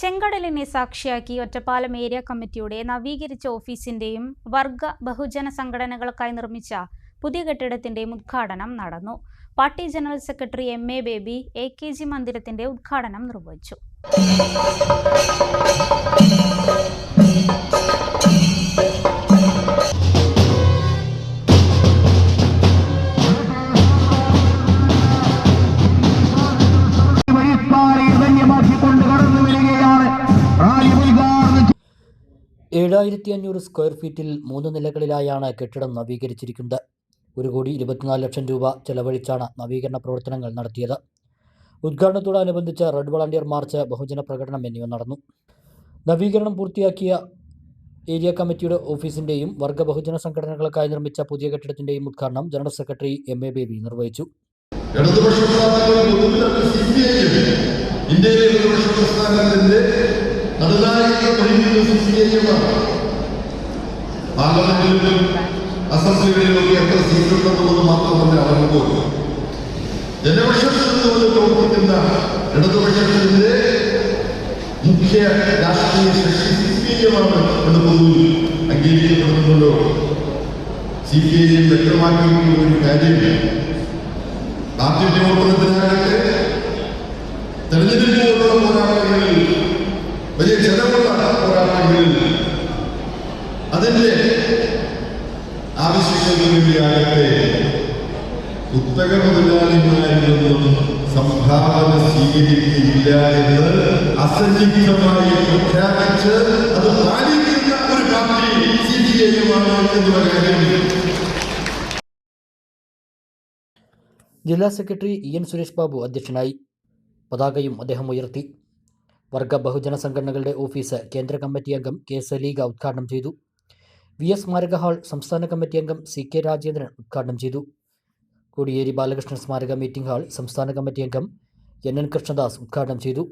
ചെങ്കടലിനെ സാക്ഷിയാക്കി ഒറ്റപ്പാലം ഏരിയ കമ്മിറ്റിയുടെ നവീകരിച്ച ഓഫീസിന്റെയും വർഗ ബഹുജന സംഘടനകൾക്കായി നിർമ്മിച്ച പുതിയ കെട്ടിടത്തിന്റെയും ഉദ്ഘാടനം നടന്നു. Party general secretary M A Baby A K G മന്ദിരത്തിന്റെ ഉദ്ഘാടനം നിർവഹിച്ചു. ഏഴായിരത്തി അഞ്ഞൂറ് സ്ക്വയർ ഫീറ്റിൽ മൂന്ന് നിലകളിലായാണ് കെട്ടിടം നവീകരിച്ചിരിക്കുന്നത്. ഒരു കോടി ഇരുപത്തിനാല് ലക്ഷം രൂപ ചെലവഴിച്ചാണ് നവീകരണ പ്രവർത്തനങ്ങൾ നടത്തിയത്. ഉദ്ഘാടനത്തോടനുബന്ധിച്ച് റെഡ് വളണ്ടിയർ മാർച്ച് ബഹുജന പ്രകടനം എന്നിവ നടന്നു. നവീകരണം പൂർത്തിയാക്കിയ ഏരിയ കമ്മിറ്റിയുടെ ഓഫീസിന്റെയും വർഗ ബഹുജന സംഘടനകൾക്കായി നിർമ്മിച്ച പുതിയ കെട്ടിടത്തിന്റെയും ഉദ്ഘാടനം general secretary M A Baby നിർവഹിച്ചു. ഇന്ത്യയിലെ ഇടതുപക്ഷ നടുനായകത്വം പ്രതിനിധി സി പി ഐ എം ആണ് പാർലമെന്റിലും അസംബ്ലികളിലും എത്ര സീറ്റുണ്ടെന്നുള്ളത് മാത്രമല്ല അറിയുമ്പോൾ ജനപക്ഷത്തിൽ നിന്നുകൊണ്ട് പ്രവർത്തിക്കുന്ന ഇടതുപക്ഷത്തിന്റെ മുഖ്യ രാഷ്ട്രീയ ശക്തി സി പി ഐമാണ് എന്ന് പൊതുവിൽ അംഗീകരിക്കപ്പെടുന്നുണ്ടോ? സി പി ഐ വ്യക്തമാക്കിയിട്ടുള്ള ഒരു കാര്യം പാർട്ടി പ്രവർത്തനത്തിനാകട്ടെ വലിയ ചെലവുള്ള പോരാട്ടങ്ങളിൽ അതിന്റെ ആവശ്യങ്ങൾക്ക് വേണ്ടിയാകട്ടെ കുത്തക മുതലാളിമാരിൽ നിന്നും സംഭാവന സ്വീകരിക്കുകയില്ല എന്ന് അസന്നിഗ്ധമായി പ്രഖ്യാപിച്ച് അത് പാലിക്കുന്ന ഒരു പാർട്ടി സി പി ഐ എമ്മാണ് എന്നുള്ള കാര്യം ജില്ലാ secretary E N Suresh Babu അധ്യക്ഷനായി. പതാകയും അദ്ദേഹം ഉയർത്തി. വർഗ ബഹുജന സംഘടനകളുടെ ഓഫീസ് കേന്ദ്ര കമ്മിറ്റി അംഗം കെ സലീഗ ഉദ്ഘാടനം ചെയ്തു. വി എസ് സ്മാരക ഹാൾ സംസ്ഥാന കമ്മിറ്റി അംഗം സി കെ രാജേന്ദ്രൻ ഉദ്ഘാടനം ചെയ്തു. കോടിയേരി ബാലകൃഷ്ണൻ സ്മാരക മീറ്റിംഗ് ഹാൾ സംസ്ഥാന കമ്മിറ്റി അംഗം എൻ എൻ കൃഷ്ണദാസ് ഉദ്ഘാടനം ചെയ്തു.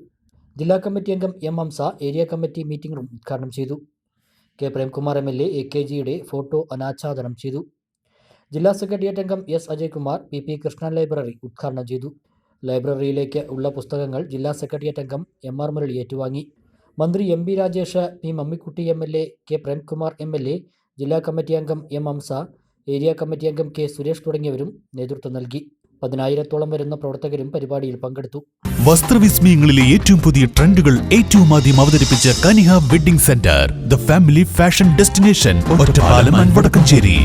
ജില്ലാ കമ്മിറ്റി അംഗം M Hamsa area committee meeting room ഉദ്ഘാടനം ചെയ്തു. K Premkumar M L A A K ജിയുടെ ഫോട്ടോ അനാച്ഛാദനം ചെയ്തു. ജില്ലാ സെക്രട്ടേറിയറ്റ് അംഗം S Ajaykumar P P Krishnan library ഉദ്ഘാടനം ചെയ്തു. ലൈബ്രറിയിലേക്ക് ഉള്ള പുസ്തകങ്ങൾ ജില്ലാ സെക്രട്ടേറിയറ്റ് അംഗം എം ആർ മുരളി ഏറ്റുവാങ്ങി. മന്ത്രി M P Rajesh P Mammikutty M L A K Premkumar M L A ജില്ലാ കമ്മിറ്റി അംഗം എം ഹംസ ഏരിയ കമ്മിറ്റി അംഗം കെ സുരേഷ് തുടങ്ങിയവരും നേതൃത്വം നൽകി. പതിനായിരത്തോളം വരുന്ന പ്രവർത്തകരും പരിപാടിയിൽ പങ്കെടുത്തു. വസ്ത്രവിസ്മയങ്ങളിലെ ഏറ്റവും പുതിയ ട്രെൻഡുകൾ ഏറ്റവും ആദ്യം അവതരിപ്പിച്ച Kaniha wedding centre the family fashion destination Vadakkanchery.